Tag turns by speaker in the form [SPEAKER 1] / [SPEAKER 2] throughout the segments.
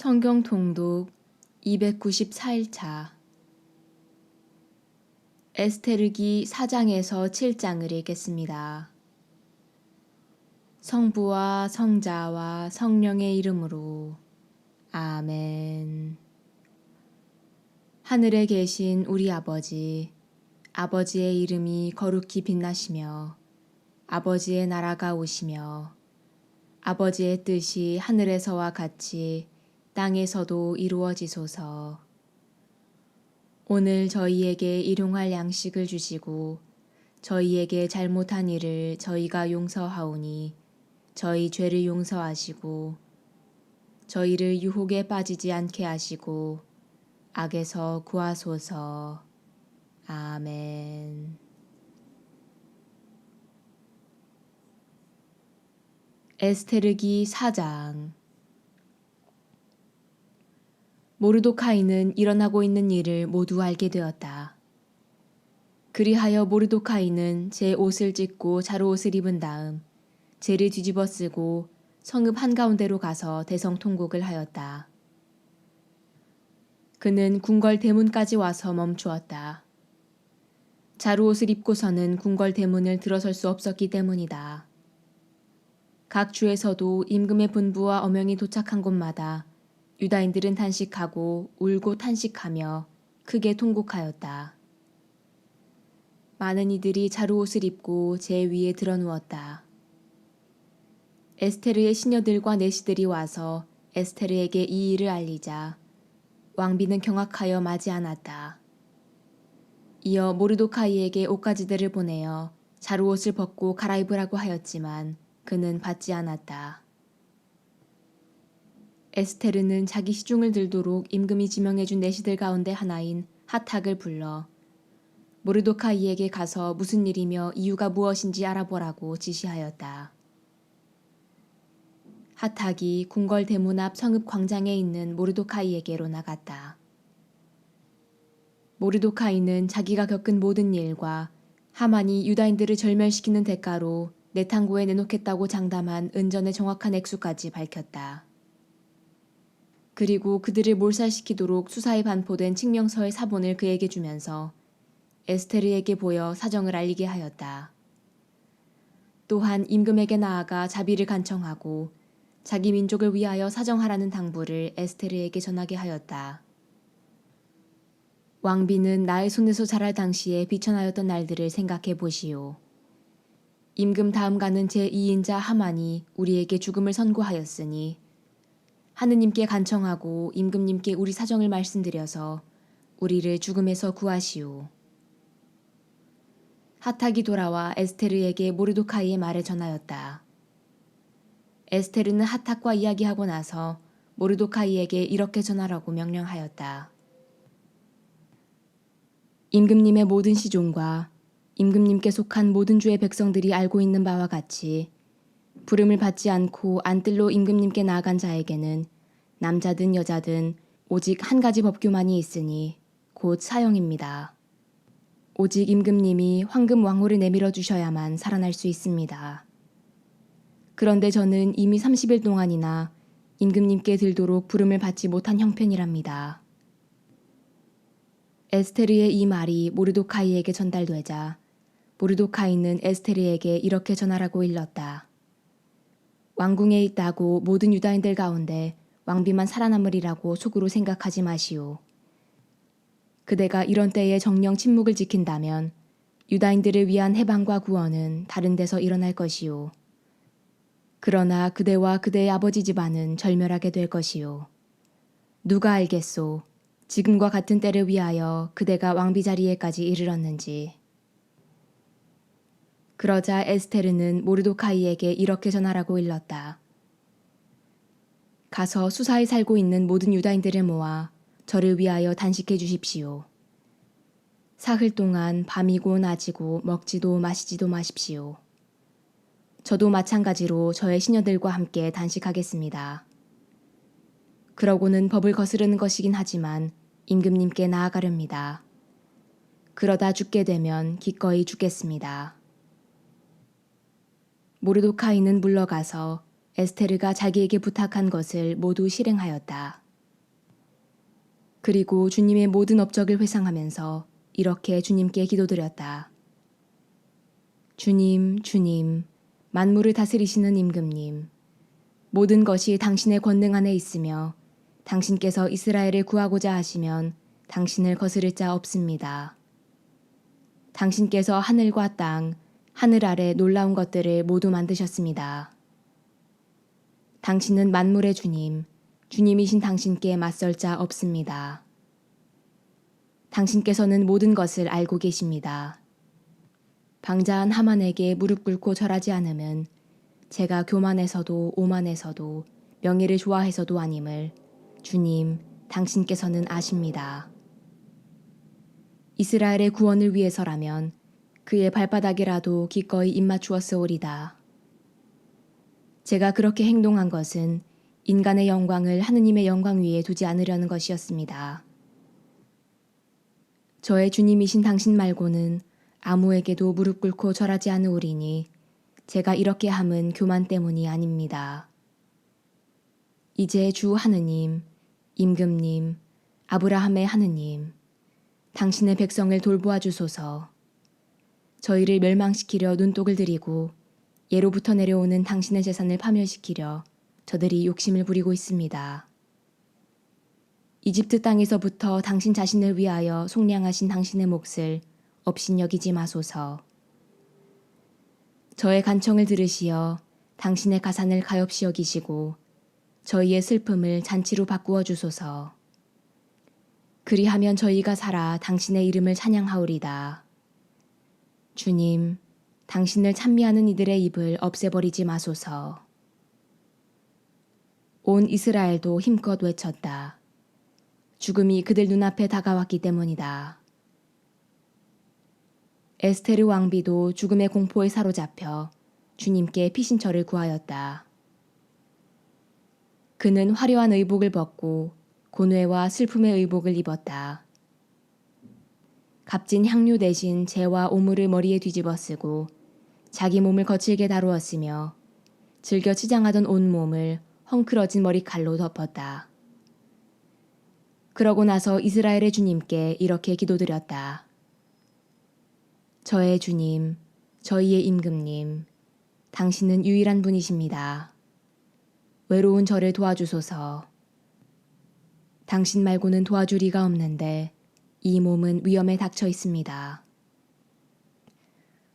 [SPEAKER 1] 성경 통독 294일차 에스테르기 4장에서 7장을 읽겠습니다. 성부와 성자와 성령의 이름으로 아멘. 하늘에 계신 우리 아버지, 아버지의 이름이 거룩히 빛나시며 아버지의 나라가 오시며 아버지의 뜻이 하늘에서와 같이 땅에서도 이루어지소서. 오늘 저희에게 일용할 양식을 주시고 저희에게 잘못한 일을 저희가 용서하오니 저희 죄를 용서하시고 저희를 유혹에 빠지지 않게 하시고 악에서 구하소서. 아멘. 에스테르기 4장 모르도카이는 일어나고 있는 일을 모두 알게 되었다. 그리하여 모르도카이는 제 옷을 찢고 자루옷을 입은 다음 제를 뒤집어 쓰고 성읍 한가운데로 가서 대성통곡을 하였다. 그는 궁궐 대문까지 와서 멈추었다. 자루옷을 입고서는 궁궐 대문을 들어설 수 없었기 때문이다. 각 주에서도 임금의 분부와 어명이 도착한 곳마다 유다인들은 탄식하고 울고 탄식하며 크게 통곡하였다. 많은 이들이 자루옷을 입고 제 위에 드러누웠다. 에스테르의 시녀들과 내시들이 와서 에스테르에게 이 일을 알리자 왕비는 경악하여 맞이 않았다. 이어 모르도카이에게 옷가지들을 보내어 자루옷을 벗고 갈아입으라고 하였지만 그는 받지 않았다. 에스테르는 자기 시중을 들도록 임금이 지명해준 내시들 가운데 하나인 하탁을 불러 모르도카이에게 가서 무슨 일이며 이유가 무엇인지 알아보라고 지시하였다. 하탁이 궁궐 대문 앞 성읍 광장에 있는 모르도카이에게로 나갔다. 모르도카이는 자기가 겪은 모든 일과 하만이 유다인들을 절멸시키는 대가로 내탕고에 내놓겠다고 장담한 은전의 정확한 액수까지 밝혔다. 그리고 그들을 몰살시키도록 수사에 반포된 칙명서의 사본을 그에게 주면서 에스테르에게 보여 사정을 알리게 하였다. 또한 임금에게 나아가 자비를 간청하고 자기 민족을 위하여 사정하라는 당부를 에스테르에게 전하게 하였다. 왕비는 나의 손에서 자랄 당시에 비천하였던 날들을 생각해 보시오. 임금 다음가는 제2인자 하만이 우리에게 죽음을 선고하였으니 하느님께 간청하고 임금님께 우리 사정을 말씀드려서 우리를 죽음에서 구하시오. 하탁이 돌아와 에스테르에게 모르도카이의 말을 전하였다. 에스테르는 하탁과 이야기하고 나서 모르도카이에게 이렇게 전하라고 명령하였다. 임금님의 모든 시종과 임금님께 속한 모든 주의 백성들이 알고 있는 바와 같이 부름을 받지 않고 안뜰로 임금님께 나아간 자에게는 남자든 여자든 오직 한 가지 법규만이 있으니 곧 사형입니다. 오직 임금님이 황금 왕호를 내밀어 주셔야만 살아날 수 있습니다. 그런데 저는 이미 30일 동안이나 임금님께 들도록 부름을 받지 못한 형편이랍니다. 에스테르의 이 말이 모르도카이에게 전달되자 모르도카이는 에스테르에게 이렇게 전하라고 일렀다. 왕궁에 있다고 모든 유다인들 가운데 왕비만 살아남으리라고 속으로 생각하지 마시오. 그대가 이런 때에 정령 침묵을 지킨다면 유다인들을 위한 해방과 구원은 다른 데서 일어날 것이오. 그러나 그대와 그대의 아버지 집안은 절멸하게 될 것이오. 누가 알겠소. 지금과 같은 때를 위하여 그대가 왕비 자리에까지 이르렀는지. 그러자 에스테르는 모르도카이에게 이렇게 전하라고 일렀다. 가서 수사에 살고 있는 모든 유다인들을 모아 저를 위하여 단식해 주십시오. 사흘 동안 밤이고 낮이고 먹지도 마시지도 마십시오. 저도 마찬가지로 저의 시녀들과 함께 단식하겠습니다. 그러고는 법을 거스르는 것이긴 하지만 임금님께 나아가렵니다. 그러다 죽게 되면 기꺼이 죽겠습니다. 모르도카이는 물러가서 에스테르가 자기에게 부탁한 것을 모두 실행하였다. 그리고 주님의 모든 업적을 회상하면서 이렇게 주님께 기도드렸다. 주님, 주님, 만물을 다스리시는 임금님, 모든 것이 당신의 권능 안에 있으며 당신께서 이스라엘을 구하고자 하시면 당신을 거스를 자 없습니다. 당신께서 하늘과 땅, 하늘 아래 놀라운 것들을 모두 만드셨습니다. 당신은 만물의 주님, 주님이신 당신께 맞설 자 없습니다. 당신께서는 모든 것을 알고 계십니다. 방자한 하만에게 무릎 꿇고 절하지 않으면 제가 교만해서도 오만해서도 명예를 좋아해서도 아님을 주님, 당신께서는 아십니다. 이스라엘의 구원을 위해서라면 그의 발바닥이라도 기꺼이 입맞추었으오리다. 제가 그렇게 행동한 것은 인간의 영광을 하느님의 영광 위에 두지 않으려는 것이었습니다. 저의 주님이신 당신 말고는 아무에게도 무릎 꿇고 절하지 않으오리니 제가 이렇게 함은 교만 때문이 아닙니다. 이제 주 하느님, 임금님, 아브라함의 하느님, 당신의 백성을 돌보아 주소서. 저희를 멸망시키려 눈독을 들이고 예로부터 내려오는 당신의 재산을 파멸시키려 저들이 욕심을 부리고 있습니다. 이집트 땅에서부터 당신 자신을 위하여 속량하신 당신의 몫을 업신여기지 마소서. 저의 간청을 들으시어 당신의 가산을 가엾이 여기시고 저희의 슬픔을 잔치로 바꾸어 주소서. 그리하면 저희가 살아 당신의 이름을 찬양하오리다. 주님, 당신을 찬미하는 이들의 입을 없애버리지 마소서. 온 이스라엘도 힘껏 외쳤다. 죽음이 그들 눈앞에 다가왔기 때문이다. 에스테르 왕비도 죽음의 공포에 사로잡혀 주님께 피신처를 구하였다. 그는 화려한 의복을 벗고 고뇌와 슬픔의 의복을 입었다. 값진 향료 대신 재와 오물을 머리에 뒤집어 쓰고 자기 몸을 거칠게 다루었으며 즐겨 치장하던 온 몸을 헝클어진 머리칼로 덮었다. 그러고 나서 이스라엘의 주님께 이렇게 기도드렸다. 저의 주님, 저희의 임금님, 당신은 유일한 분이십니다. 외로운 저를 도와주소서. 당신 말고는 도와줄 이가 없는데 이 몸은 위험에 닥쳐 있습니다.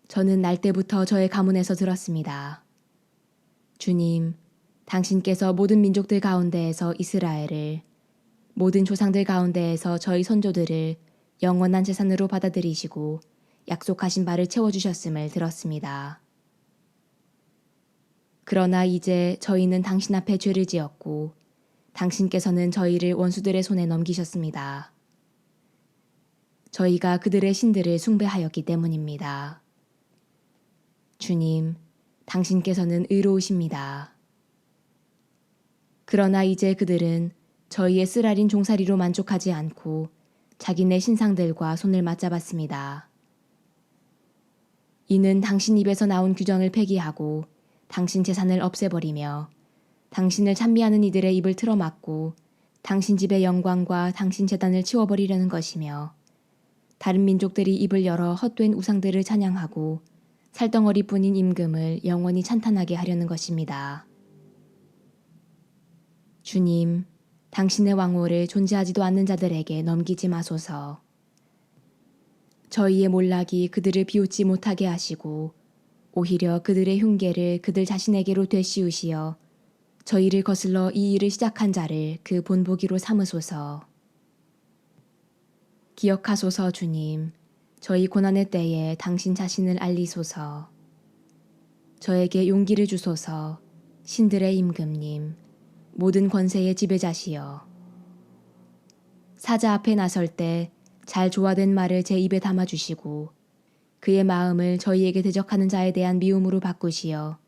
[SPEAKER 1] 저는 날 때부터 저의 가문에서 들었습니다. 주님, 당신께서 모든 민족들 가운데에서 이스라엘을, 모든 조상들 가운데에서 저희 선조들을 영원한 재산으로 받아들이시고 약속하신 바를 채워주셨음을 들었습니다. 그러나 이제 저희는 당신 앞에 죄를 지었고 당신께서는 저희를 원수들의 손에 넘기셨습니다. 저희가 그들의 신들을 숭배하였기 때문입니다. 주님, 당신께서는 의로우십니다. 그러나 이제 그들은 저희의 쓰라린 종살이로 만족하지 않고 자기네 신상들과 손을 맞잡았습니다. 이는 당신 입에서 나온 규정을 폐기하고 당신 재산을 없애버리며 당신을 찬미하는 이들의 입을 틀어막고 당신 집의 영광과 당신 재단을 치워버리려는 것이며 다른 민족들이 입을 열어 헛된 우상들을 찬양하고 살덩어리뿐인 임금을 영원히 찬탄하게 하려는 것입니다. 주님, 당신의 왕호를 존재하지도 않는 자들에게 넘기지 마소서. 저희의 몰락이 그들을 비웃지 못하게 하시고 오히려 그들의 흉계를 그들 자신에게로 되씌우시어 저희를 거슬러 이 일을 시작한 자를 그 본보기로 삼으소서. 기억하소서 주님, 저희 고난의 때에 당신 자신을 알리소서. 저에게 용기를 주소서, 신들의 임금님, 모든 권세의 지배자시여. 사자 앞에 나설 때 잘 조화된 말을 제 입에 담아주시고 그의 마음을 저희에게 대적하는 자에 대한 미움으로 바꾸시어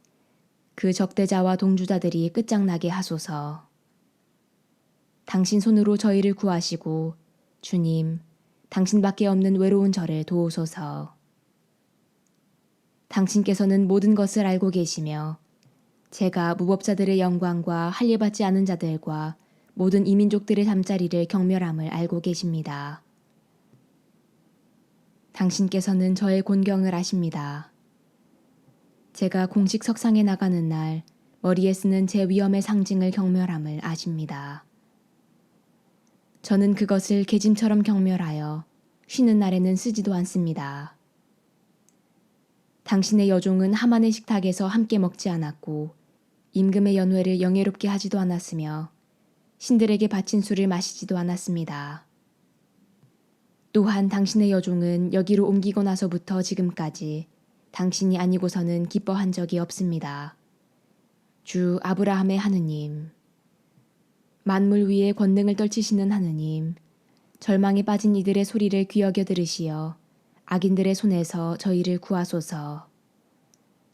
[SPEAKER 1] 그 적대자와 동주자들이 끝장나게 하소서. 당신 손으로 저희를 구하시고 주님, 당신밖에 없는 외로운 저를 도우소서. 당신께서는 모든 것을 알고 계시며 제가 무법자들의 영광과 할례 받지 않은 자들과 모든 이민족들의 잠자리를 경멸함을 알고 계십니다. 당신께서는 저의 곤경을 아십니다. 제가 공식 석상에 나가는 날 머리에 쓰는 제 위험의 상징을 경멸함을 아십니다. 저는 그것을 계짐처럼 경멸하여 쉬는 날에는 쓰지도 않습니다. 당신의 여종은 하만의 식탁에서 함께 먹지 않았고 임금의 연회를 영예롭게 하지도 않았으며 신들에게 바친 술을 마시지도 않았습니다. 또한 당신의 여종은 여기로 옮기고 나서부터 지금까지 당신이 아니고서는 기뻐한 적이 없습니다. 주 아브라함의 하느님, 만물 위에 권능을 떨치시는 하느님, 절망에 빠진 이들의 소리를 귀여겨 들으시어 악인들의 손에서 저희를 구하소서.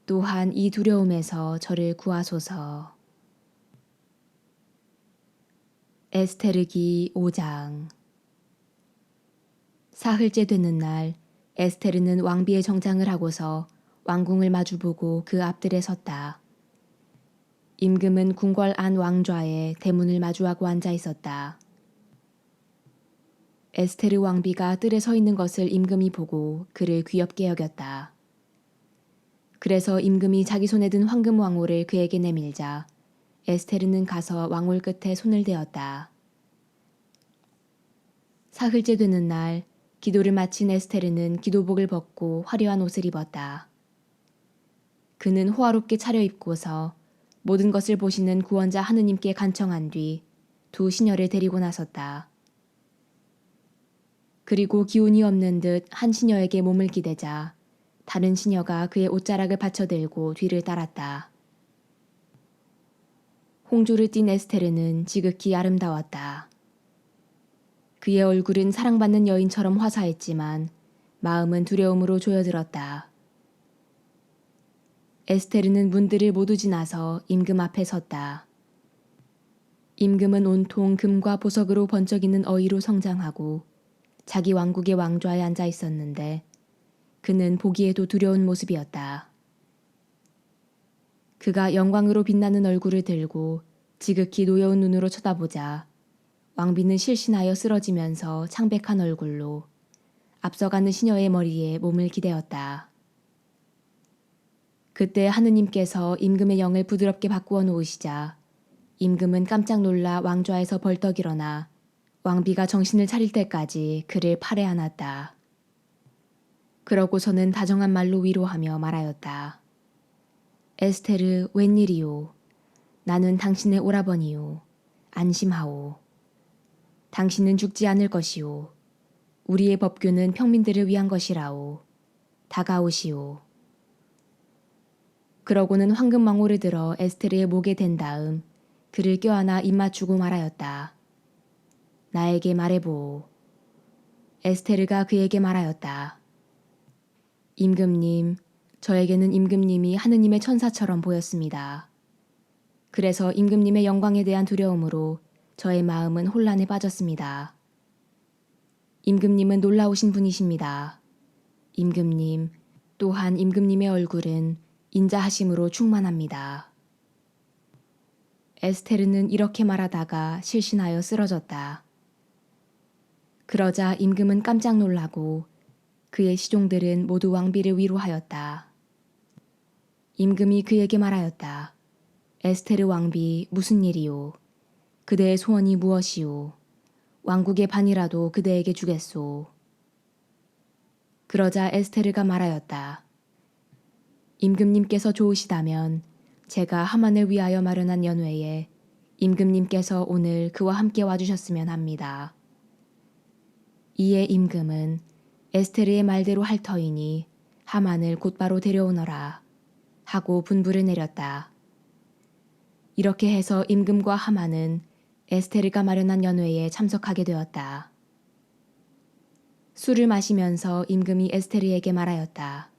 [SPEAKER 1] 또한 이 두려움에서 저를 구하소서. 에스테르기 5장 사흘째 되는 날 에스테르는 왕비의 정장을 하고서 왕궁을 마주보고 그 앞들에 섰다. 임금은 궁궐 안 왕좌에 대문을 마주하고 앉아 있었다. 에스테르 왕비가 뜰에 서 있는 것을 임금이 보고 그를 귀엽게 여겼다. 그래서 임금이 자기 손에 든 황금 왕호를 그에게 내밀자 에스테르는 가서 왕홀 끝에 손을 대었다. 사흘째 되는 날 기도를 마친 에스테르는 기도복을 벗고 화려한 옷을 입었다. 그는 호화롭게 차려입고서 모든 것을 보시는 구원자 하느님께 간청한 뒤 두 시녀를 데리고 나섰다. 그리고 기운이 없는 듯 한 시녀에게 몸을 기대자 다른 시녀가 그의 옷자락을 받쳐들고 뒤를 따랐다. 홍조를 띤 에스테르는 지극히 아름다웠다. 그의 얼굴은 사랑받는 여인처럼 화사했지만 마음은 두려움으로 조여들었다. 에스테르는 문들을 모두 지나서 임금 앞에 섰다. 임금은 온통 금과 보석으로 번쩍이는 어이로 성장하고 자기 왕국의 왕좌에 앉아 있었는데 그는 보기에도 두려운 모습이었다. 그가 영광으로 빛나는 얼굴을 들고 지극히 노여운 눈으로 쳐다보자 왕비는 실신하여 쓰러지면서 창백한 얼굴로 앞서가는 시녀의 머리에 몸을 기대었다. 그때 하느님께서 임금의 영을 부드럽게 바꾸어 놓으시자 임금은 깜짝 놀라 왕좌에서 벌떡 일어나 왕비가 정신을 차릴 때까지 그를 팔에 안았다. 그러고서는 다정한 말로 위로하며 말하였다. 에스테르 웬일이오. 나는 당신의 오라버니요. 안심하오. 당신은 죽지 않을 것이오. 우리의 법규는 평민들을 위한 것이라오. 다가오시오. 그러고는 황금망호를 들어 에스테르의 목에 댄 다음 그를 껴안아 입맞추고 말하였다. 나에게 말해보. 에스테르가 그에게 말하였다. 임금님, 저에게는 임금님이 하느님의 천사처럼 보였습니다. 그래서 임금님의 영광에 대한 두려움으로 저의 마음은 혼란에 빠졌습니다. 임금님은 놀라우신 분이십니다. 임금님, 또한 임금님의 얼굴은 인자하심으로 충만합니다. 에스테르는 이렇게 말하다가 실신하여 쓰러졌다. 그러자 임금은 깜짝 놀라고 그의 시종들은 모두 왕비를 위로하였다. 임금이 그에게 말하였다. 에스테르 왕비 무슨 일이오? 그대의 소원이 무엇이오? 왕국의 반이라도 그대에게 주겠소. 그러자 에스테르가 말하였다. 임금님께서 좋으시다면 제가 하만을 위하여 마련한 연회에 임금님께서 오늘 그와 함께 와주셨으면 합니다. 이에 임금은 에스테르의 말대로 할 터이니 하만을 곧바로 데려오너라 하고 분부를 내렸다. 이렇게 해서 임금과 하만은 에스테르가 마련한 연회에 참석하게 되었다. 술을 마시면서 임금이 에스테르에게 말하였다.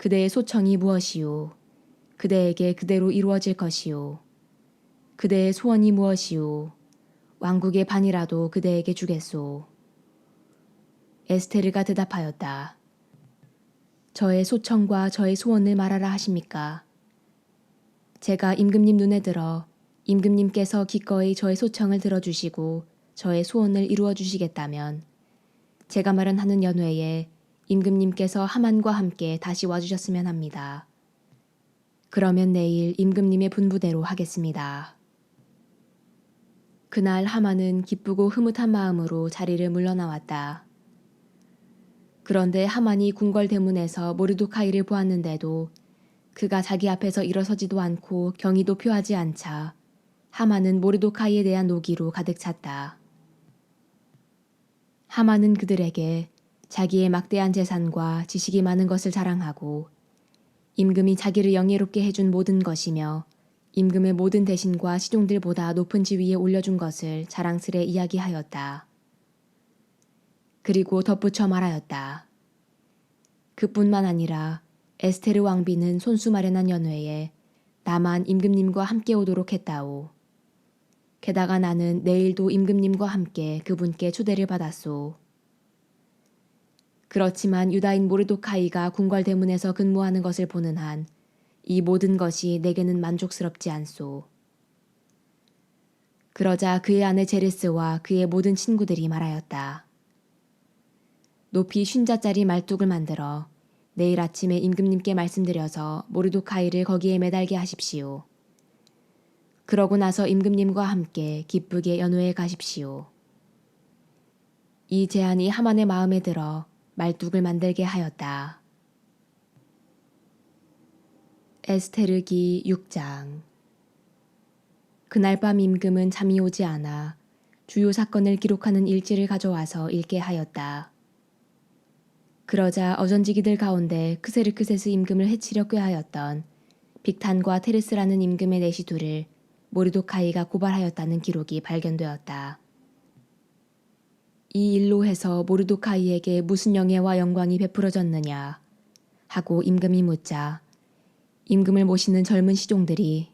[SPEAKER 1] 그대의 소청이 무엇이오? 그대에게 그대로 이루어질 것이오. 그대의 소원이 무엇이오? 왕국의 반이라도 그대에게 주겠소. 에스테르가 대답하였다. 저의 소청과 저의 소원을 말하라 하십니까? 제가 임금님 눈에 들어 임금님께서 기꺼이 저의 소청을 들어주시고 저의 소원을 이루어 주시겠다면 제가 마련하는 연회에 임금님께서 하만과 함께 다시 와주셨으면 합니다. 그러면 내일 임금님의 분부대로 하겠습니다. 그날 하만은 기쁘고 흐뭇한 마음으로 자리를 물러나왔다. 그런데 하만이 궁궐 대문에서 모르도카이를 보았는데도 그가 자기 앞에서 일어서지도 않고 경의도 표하지 않자 하만은 모르도카이에 대한 노기로 가득 찼다. 하만은 그들에게 자기의 막대한 재산과 지식이 많은 것을 자랑하고 임금이 자기를 영예롭게 해준 모든 것이며 임금의 모든 대신과 시종들보다 높은 지위에 올려준 것을 자랑스레 이야기하였다. 그리고 덧붙여 말하였다. 그뿐만 아니라 에스테르 왕비는 손수 마련한 연회에 나만 임금님과 함께 오도록 했다오. 게다가 나는 내일도 임금님과 함께 그분께 초대를 받았소. 그렇지만 유다인 모르도카이가 궁궐 대문에서 근무하는 것을 보는 한 이 모든 것이 내게는 만족스럽지 않소. 그러자 그의 아내 제레스와 그의 모든 친구들이 말하였다. 높이 쉰자짜리 말뚝을 만들어 내일 아침에 임금님께 말씀드려서 모르도카이를 거기에 매달게 하십시오. 그러고 나서 임금님과 함께 기쁘게 연회에 가십시오. 이 제안이 하만의 마음에 들어 말뚝을 만들게 하였다. 에스테르기 6장 그날 밤 임금은 잠이 오지 않아 주요 사건을 기록하는 일지를 가져와서 읽게 하였다. 그러자 어전지기들 가운데 크세르크세스 임금을 해치려 꾀하였던 빅탄과 테레스라는 임금의 내시 둘을 모르도카이가 고발하였다는 기록이 발견되었다. 이 일로 해서 모르도카이에게 무슨 영예와 영광이 베풀어졌느냐 하고 임금이 묻자 임금을 모시는 젊은 시종들이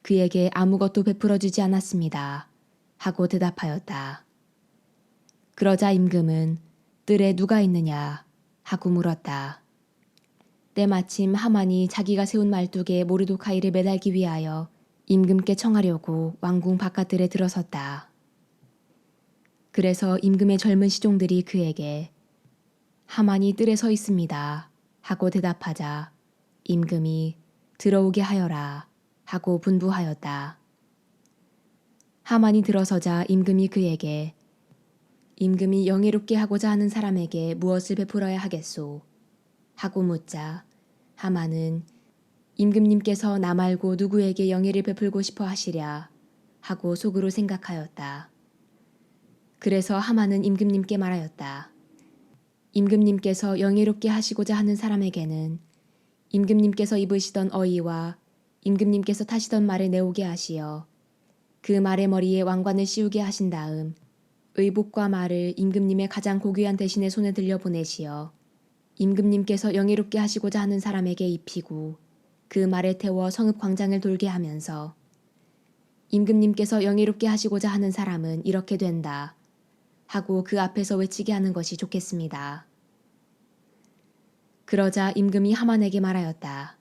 [SPEAKER 1] 그에게 아무것도 베풀어주지 않았습니다. 하고 대답하였다. 그러자 임금은 뜰에 누가 있느냐 하고 물었다. 때마침 하만이 자기가 세운 말뚝에 모르도카이를 매달기 위하여 임금께 청하려고 왕궁 바깥들에 들어섰다. 그래서 임금의 젊은 시종들이 그에게 하만이 뜰에 서 있습니다. 하고 대답하자 임금이 들어오게 하여라 하고 분부하였다. 하만이 들어서자 임금이 그에게 임금이 영예롭게 하고자 하는 사람에게 무엇을 베풀어야 하겠소? 하고 묻자 하만은 임금님께서 나 말고 누구에게 영예를 베풀고 싶어 하시랴 하고 속으로 생각하였다. 그래서 하만은 임금님께 말하였다. 임금님께서 영예롭게 하시고자 하는 사람에게는 임금님께서 입으시던 어이와 임금님께서 타시던 말을 내오게 하시어 그 말의 머리에 왕관을 씌우게 하신 다음 의복과 말을 임금님의 가장 고귀한 대신의 손에 들려 보내시어 임금님께서 영예롭게 하시고자 하는 사람에게 입히고 그 말에 태워 성읍 광장을 돌게 하면서 임금님께서 영예롭게 하시고자 하는 사람은 이렇게 된다 하고 그 앞에서 외치게 하는 것이 좋겠습니다. 그러자 임금이 하만에게 말하였다.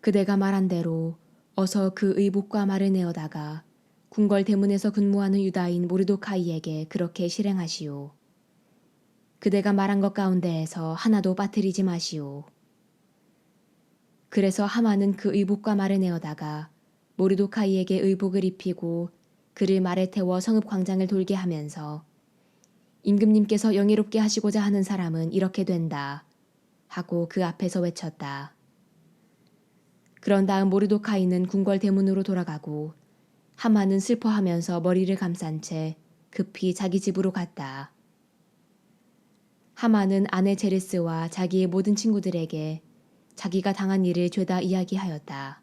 [SPEAKER 1] 그대가 말한 대로 어서 그 의복과 말을 내어다가 궁궐 대문에서 근무하는 유다인 모르도카이에게 그렇게 실행하시오. 그대가 말한 것 가운데에서 하나도 빠뜨리지 마시오. 그래서 하만은 그 의복과 말을 내어다가 모르도카이에게 의복을 입히고 그를 말에 태워 성읍 광장을 돌게 하면서 임금님께서 영예롭게 하시고자 하는 사람은 이렇게 된다. 하고 그 앞에서 외쳤다. 그런 다음 모르도카이는 궁궐 대문으로 돌아가고 하마는 슬퍼하면서 머리를 감싼 채 급히 자기 집으로 갔다. 하마는 아내 제레스와 자기의 모든 친구들에게 자기가 당한 일을 죄다 이야기하였다.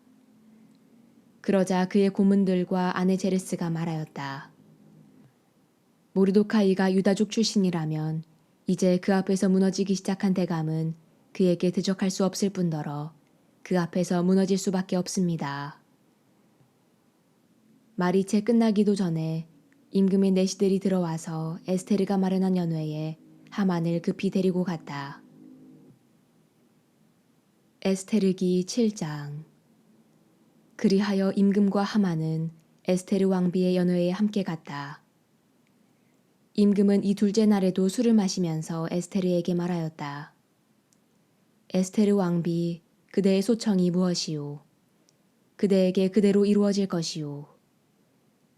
[SPEAKER 1] 그러자 그의 고문들과 아내 제레스가 말하였다. 모르도카이가 유다족 출신이라면 이제 그 앞에서 무너지기 시작한 대감은 그에게 대적할 수 없을 뿐더러 그 앞에서 무너질 수밖에 없습니다. 말이 채 끝나기도 전에 임금의 내시들이 들어와서 에스테르가 마련한 연회에 하만을 급히 데리고 갔다. 에스테르기 7장 그리하여 임금과 하만은 에스테르 왕비의 연회에 함께 갔다. 임금은 이 둘째 날에도 술을 마시면서 에스테르에게 말하였다. 에스테르 왕비, 그대의 소청이 무엇이오? 그대에게 그대로 이루어질 것이오.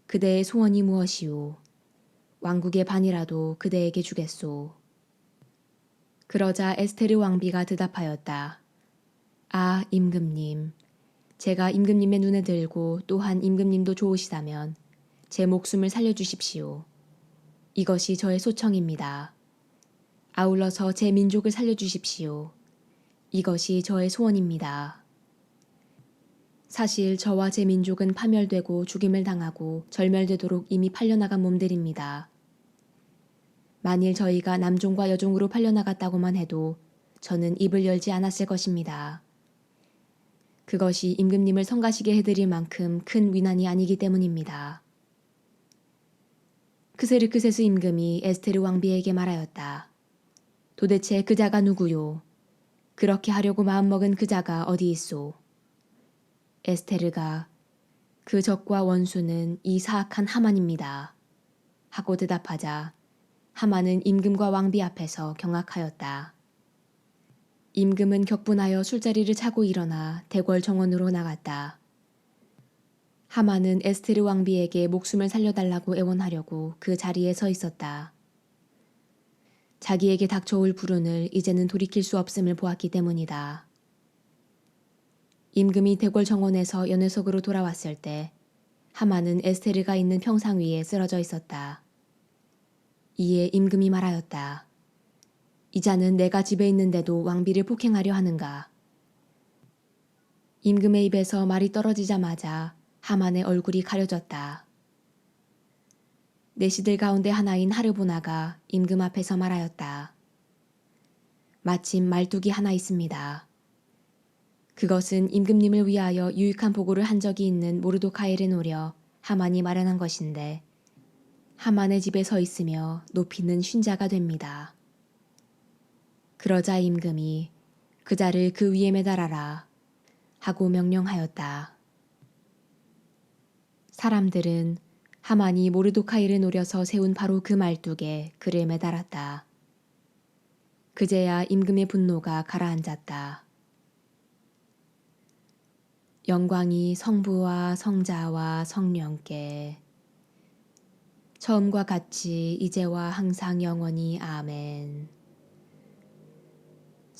[SPEAKER 1] 그대의 소원이 무엇이오? 왕국의 반이라도 그대에게 주겠소. 그러자 에스테르 왕비가 대답하였다. 아, 임금님. 제가 임금님의 눈에 들고 또한 임금님도 좋으시다면 제 목숨을 살려주십시오. 이것이 저의 소청입니다. 아울러서 제 민족을 살려주십시오. 이것이 저의 소원입니다. 사실 저와 제 민족은 파멸되고 죽임을 당하고 절멸되도록 이미 팔려나간 몸들입니다. 만일 저희가 남종과 여종으로 팔려나갔다고만 해도 저는 입을 열지 않았을 것입니다. 그것이 임금님을 성가시게 해드릴 만큼 큰 위난이 아니기 때문입니다. 크세르크세스 임금이 에스테르 왕비에게 말하였다. 도대체 그 자가 누구요? 그렇게 하려고 마음먹은 그 자가 어디 있소? 에스테르가 그 적과 원수는 이 사악한 하만입니다. 하고 대답하자 하만은 임금과 왕비 앞에서 경악하였다. 임금은 격분하여 술자리를 차고 일어나 대궐 정원으로 나갔다. 하만은 에스테르 왕비에게 목숨을 살려달라고 애원하려고 그 자리에 서 있었다. 자기에게 닥쳐올 불운을 이제는 돌이킬 수 없음을 보았기 때문이다. 임금이 대궐 정원에서 연회석으로 돌아왔을 때 하만은 에스테르가 있는 평상 위에 쓰러져 있었다. 이에 임금이 말하였다. 이 자는 내가 집에 있는데도 왕비를 폭행하려 하는가? 임금의 입에서 말이 떨어지자마자 하만의 얼굴이 가려졌다. 내시들 가운데 하나인 하르보나가 임금 앞에서 말하였다. 마침 말뚝이 하나 있습니다. 그것은 임금님을 위하여 유익한 보고를 한 적이 있는 모르도카이를 노려 하만이 마련한 것인데 하만의 집에 서 있으며 높이는 쉰자가 됩니다. 그러자 임금이 그 자를 그 위에 매달아라 하고 명령하였다. 사람들은 하만이 모르도카이를 노려서 세운 바로 그 말뚝에 그를 매달았다. 그제야 임금의 분노가 가라앉았다. 영광이 성부와 성자와 성령께 처음과 같이 이제와 항상 영원히 아멘.